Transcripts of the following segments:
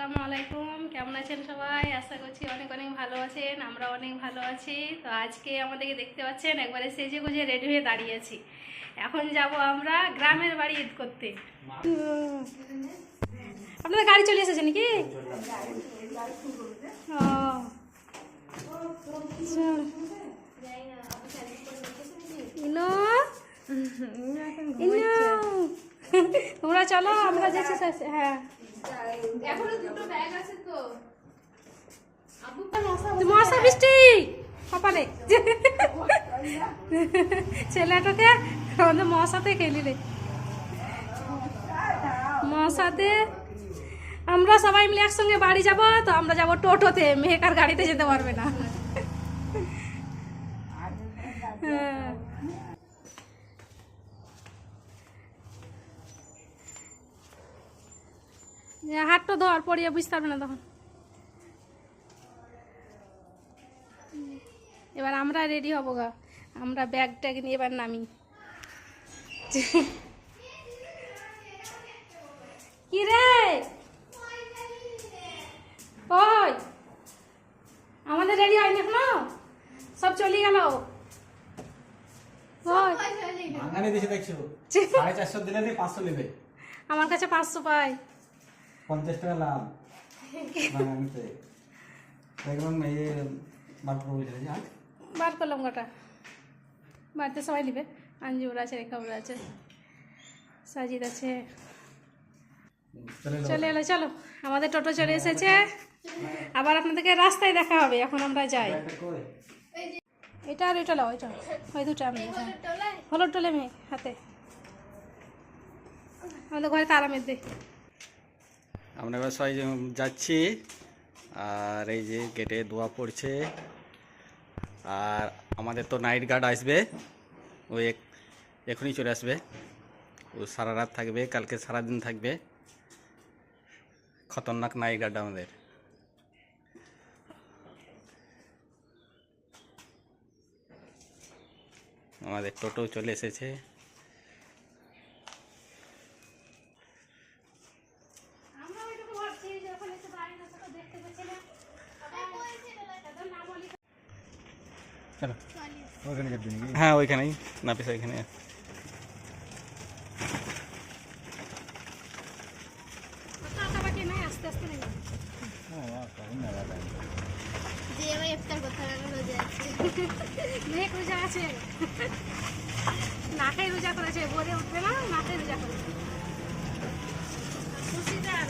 আসসালামু আলাইকুম। কেমন আছেন সবাই? আশা করছি অনেক অনেক ভালো আছেন, আমরা অনেক ভালো আছি। তো আজকে আমাদেরকে দেখতে পাচ্ছেন, একবারে সেজে গুজে রেডি হয়ে দাঁড়িয়ে আছি। এখন যাব আমরা গ্রামের বাড়ি ঈদ করতে। আপনাদের গাড়ি চলে এসেছে নাকি? তোমরা চলো, আমরা যাচ্ছি হ্যাঁ। এখনও দুটো ব্যাগ আছে তো। মশা বৃষ্টি? কপালে। ছেলেটাকে আমাদের মশাতে খেলি রে। মশাতে। আমরা সবাই মিলে একসঙ্গে বাড়ি যাব তো আমরা যাব টোটোতে। মেহেকার গাড়িতে যেতে পারবে না। হ্যাঁ। হাটটা ধর পড়িয়ে বুঝতে পারবে না তখন। এবার আমরা রেডি হব গা। আমরা ব্যাগ ট্যাগ নিয়ে এবার নামি। কি রে ওই আমাদের রেডি হয়নি এখনও? সব চলে গেল। আমার কাছে পাঁচশো পাই পঞ্চাশ টাকা লাভ। ভাঙানিতে দেখলাম এই বার করলাম গোটা বাড়িতে সবাই নিবে। আঞ্জুর আছে রেখাবুর আছে সাজিদ আছে। চলে এলো। চলো আমাদের টোটো চলে এসেছে। আবার আপনাদেরকে রাস্তায় দেখা হবে এখন আমরা যাই। এটা আর এটা লাও এটা। ওই দুটো আমি হ্যাঁ। হলুদ টোলে মেয়ে হাতে। আমাদের ঘরে তারামের দে। আমরা এবার সবাই যাচ্ছি, আর এই যে গেটে দোয়া পড়ছে। আর আমাদের তো নাইট গার্ড আসবে। ও এখনই চলে আসবে। ও সারা রাত থাকবে, কালকে সারা দিন থাকবে। খতরনাক নাইট গার্ড আমাদের। আমাদের টোটো চলে এসেছে চলো ওইখানে যাবি নাকি হ্যাঁ ওইখানেই নাপিস ওইখানে। আস্তে আস্তে নেই যে এবার ইফতার করতে রোজা নাকে করেছে ভোরে উঠবে না নাকে রোজা করেছে। খুশিদার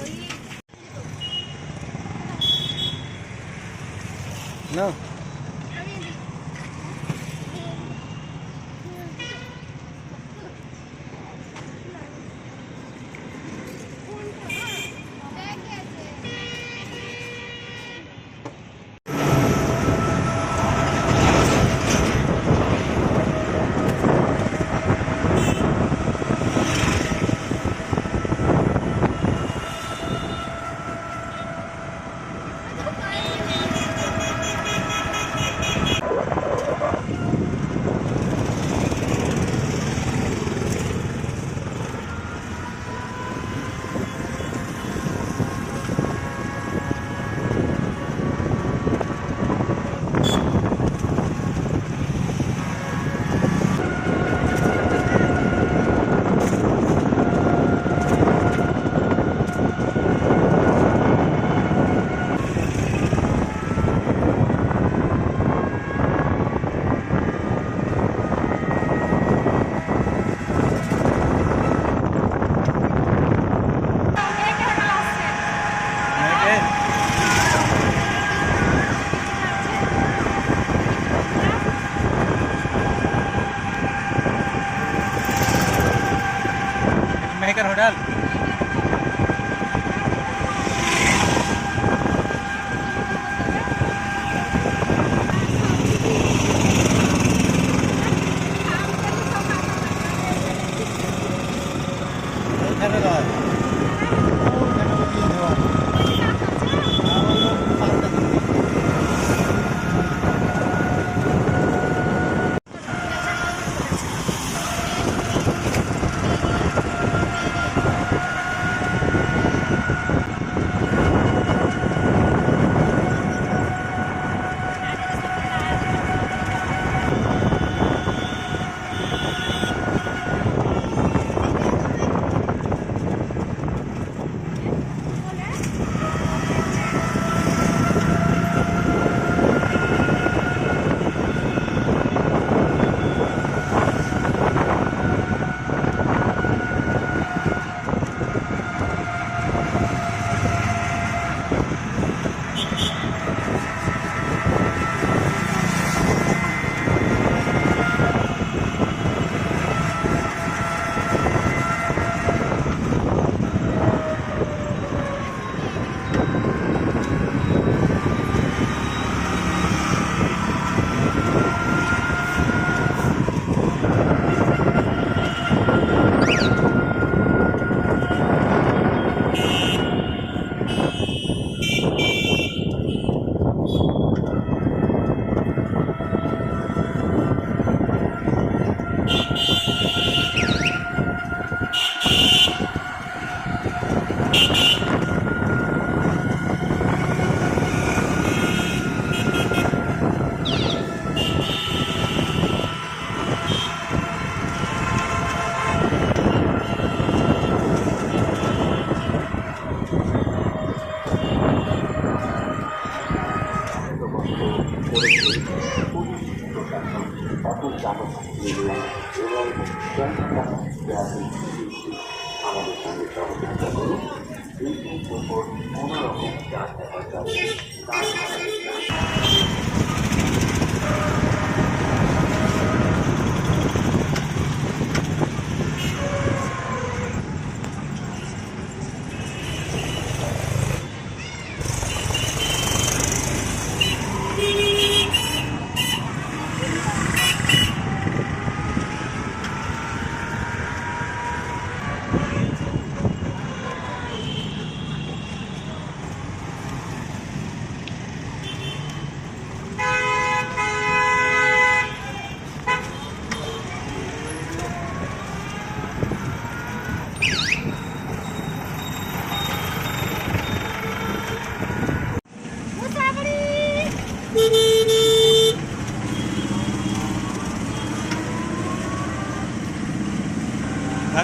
ওই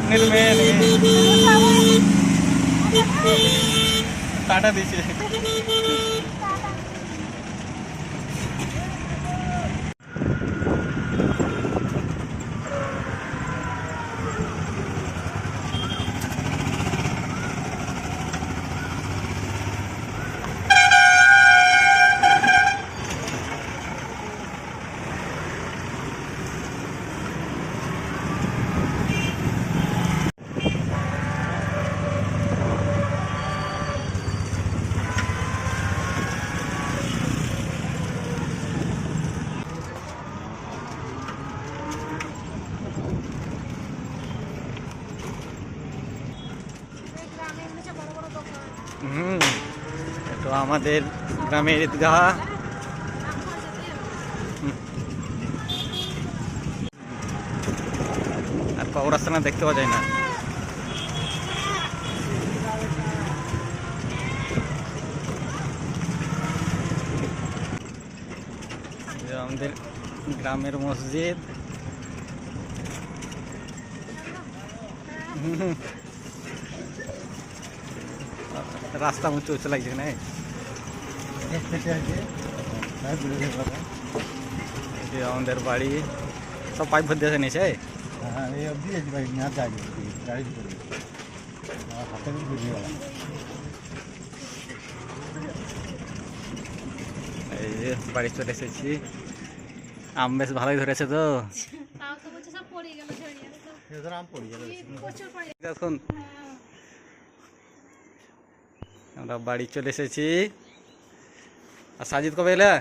না ভাগ্নের মেয়ে টাটা দিছে হুম। তো আমাদের গ্রামের ঈদগাহ আর কবরস্থানে দেখতে পাওয়া যায় না। আমাদের গ্রামের মসজিদ। হুম। রাস্তা উঁচু উঁচু লাগছে না আমাদের বাড়ি সব পাইপ ভর্তি আছে নিচে? এই যে বাড়ি চলে এসেছি। আম বেশ ভালোই ধরেছে তো। তাও তো বলছে সব পড়ে গেল ঝরিয়ে তো প্রচুর পড়ে এখন আমরা বাড়ি চলে এসেছি। আর সাজিদ কবে এলে?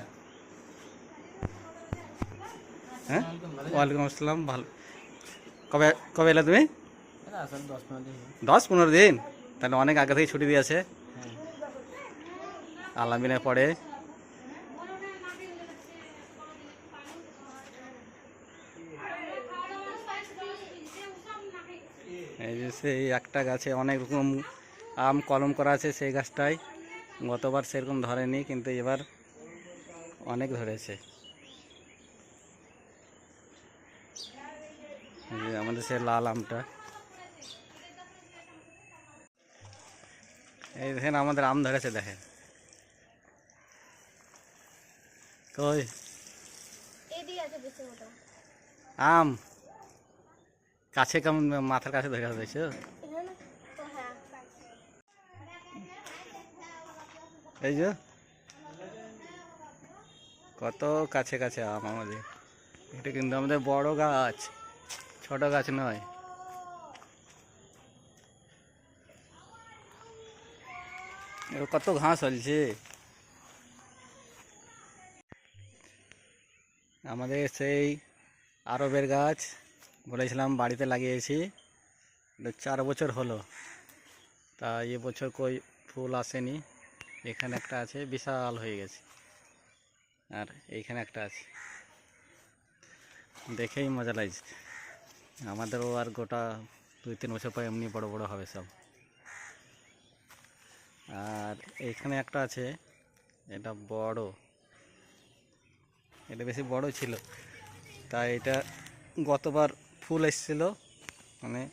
হ্যাঁ? ওয়ালাইকুম আসসালাম, ভালো। কবে কবে এলে তুমি? দশ পনেরো দিন। তাহলে অনেক আগে থেকে ছুটি দিয়েছে। আলামিনে পড়ে এই যে সেই একটা গাছে অনেক রকম আম কলম করা আছে সেই গাছটায় গতবার সেরকম ধরেনি কিন্তু এবার অনেক ধরেছে। আমাদের সে লাল আমটা। এই দেখেন আমাদের আম ধরেছে দেখেন। কই? আছে আম। কাছে কেমন মাথার কাছে ধরে রয়েছে এখানে তো হ্যাঁ এই যে। কত কাছে কাছে আম আমাদের। এটা কিন্তু আমাদের বড় গাছ, ছোট গাছ নয়। কত ঘাস হলছে। আমাদের সেই আরবের গাছ, বলেছিলাম বাড়িতে লাগিয়েছি। চার বছর হলো। তা এবছর কই ফুল আসেনি। এখানে একটা আছে, বিশাল হয়ে গেছে। আর এইখানে একটা আছে। দেখেই মজা লাগছে। আমাদেরও আর গোটা দুই তিন বছর পর এমনি বড় বড় হবে সব। আর এইখানে একটা আছে, এটা বড়। এটা বেশি বড় ছিল। তাই এটা গতবার ফুল এসেছিল মানে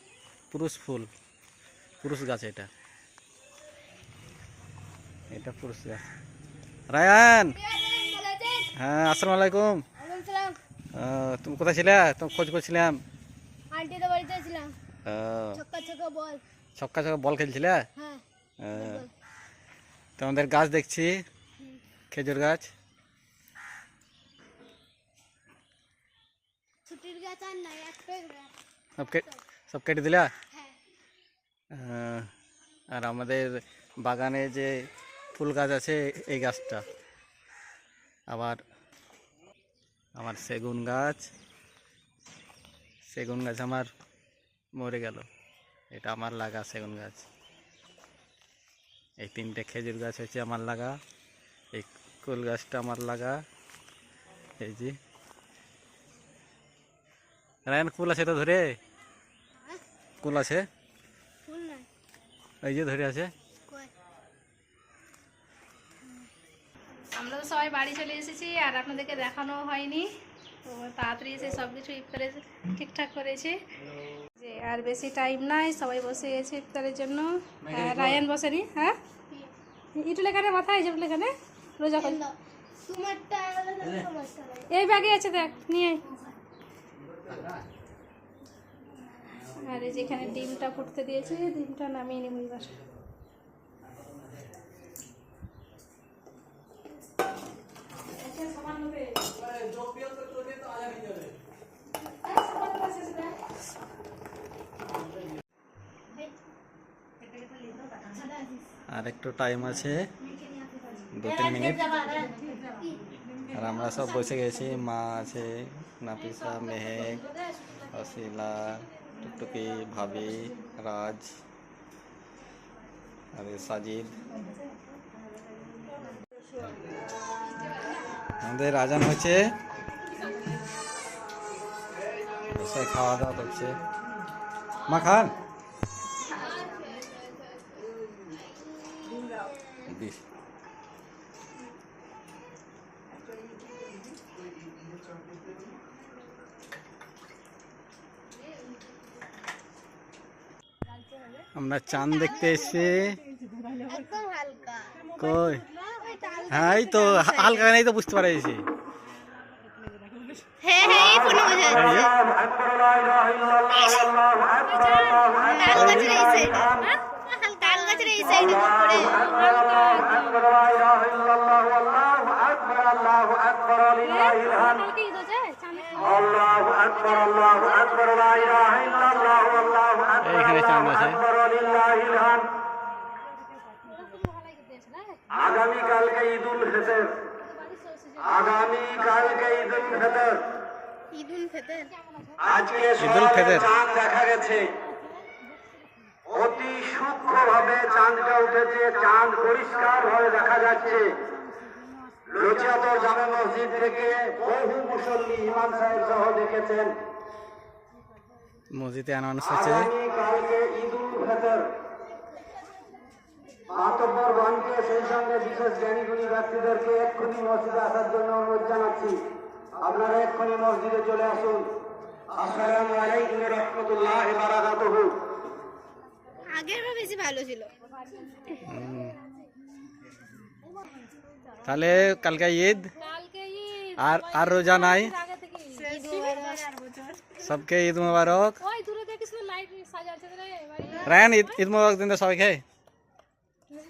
পুরুষ ফুল, পুরুষ গাছ এটা। এটা পুরুষ গাছ রায়ান! হ্যাঁ আসসালামু আলাইকুম। তুমি কোথায় ছিলে? তুমি খোঁজ করছিলাম। ছক্কা ছক্কা বল খেলছিলে? তোমাদের গাছ দেখছি। খেজুর গাছ। সব কেটে দিলা? হ্যাঁ। আর আমাদের বাগানে যে ফুল গাছ আছে এই গাছটা। আবার আমার সেগুন গাছ। সেগুন গাছ আমার মরে গেল। এটা আমার লাগা সেগুন গাছ। এই তিনটে খেজুর গাছ হচ্ছে আমার লাগা। এই কুল গাছটা আমার লাগা। এই যে। রায়ন কুল আছে তো ধরে? হ্যাঁ? কুল আছে? এই যে ধরে আছে। আমরা তো সবাই বাড়ি চলে এসেছি আর আপনাদেরকে দেখানো হয়নি। তো তাড়াতাড়ি এসে সব কিছু ইফতারে ঠিকঠাক করেছে। যে আর বেশি টাইম নাই সবাই বসে গেছে ইফতারের জন্য। আর রায়ান বসেনি হ্যাঁ? ইটুল এখানে মাথায় যে এখানে। রোজা করে। এই ব্যাগে আছে দেখ নিয়ে আর এই যেখানে ডিমটা ফুটতে দিয়েছে ডিমটা নামিয়ে নিব এবার আর একটু টাইম আছে। দু তিন মিনিট আর আমরা সব বসে গেছি। মা আছে নাফিসা মেহেক অশিলা টুকটুকি ভাবি রাজ আর সাজিদ। আমাদের আজান হচ্ছে বসে খাওয়া দাওয়া করছে। মা খান। বিশ আমরা চাঁদ দেখতে এসেছি। কই? হ্যাঁ তো হালকা। নেই তো বুঝতে পারছি হ্যাঁ হ্যাঁ এই ফোনে বোঝা যাচ্ছে তাল গাছের এই সাইডে সাইডে করে কালকে ঈদ আছে আগামীকালকে ঈদ উল ফিতর। আগামীকালকে ঈদ উল ফিতর। ঈদুল ফিতর। আজকে ঈদ উল সকালে ফিতর। চাঁদ দেখা গেছে। অতি সূক্ষ্মভাবে চাঁদটা উঠেছে চাঁদ পরিষ্কার ভাবে দেখা যাচ্ছে। জামে মসজিদ থেকে বহু মুসল্লি ইমাম সাহেব সহ দেখেছেন। মসজিদে অ্যানাউন্স হচ্ছে আগামীকালকে ঈদ উল ফিতর। মাতব্বর গণকে সেই সঙ্গে বিশেষ জ্ঞানীগুণী ব্যক্তিদেরকে এক্ষুনি মসজিদে আসার জন্য অনুরোধ জানাচ্ছি। আপনারা এক্ষুনি মসজিদে চলে আসুন। আসসালামু আলাইকুম রহমতুল্লাহ বারাকাতুহু। আগের বার বেশি ভালো ছিল হুম। তাহলে কালকে ঈদ কালকে ঈদ আর আর রোজা নাই আগে থেকে ঈদ। সবকে ঈদ মুবারক ওই দূরে দেখিস না লাইট সাজাচ্ছে রে বাড়ি রায়ন ঈদ ঈদ মুবারক দিন তো সবাইকে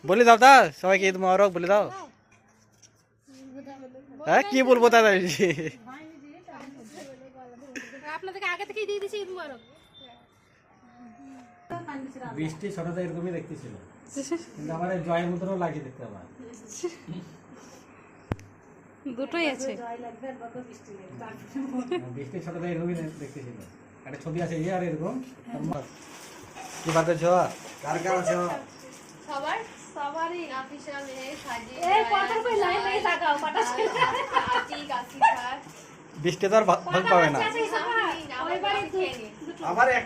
বলে দাও তা সবাইকে ঈদ মুবারক বলে দাও হ্যাঁ কি বলব তা জানি। আপনাদেরকে আগে থেকেই দিয়ে দিছি ঈদ মুবারক বৃষ্টি ছোটতে এরকমই দেখতেছিল। কিন্তু আমার জয়ের মতনও লাগিয়ে দেখতে আবার দুটোই আছে। বৃষ্টি ছোটতে এরকমই দেখতেছিল। একটা ছবি আছে এই আর এরকম। কি বাদ করছ কার কার আছো সবার সবারই এই কটার কই লাইন লাইন তাকাও কটা বৃষ্টি তো আর ভাগ পাবে না। ওই বাড়ি দুটো আবার এক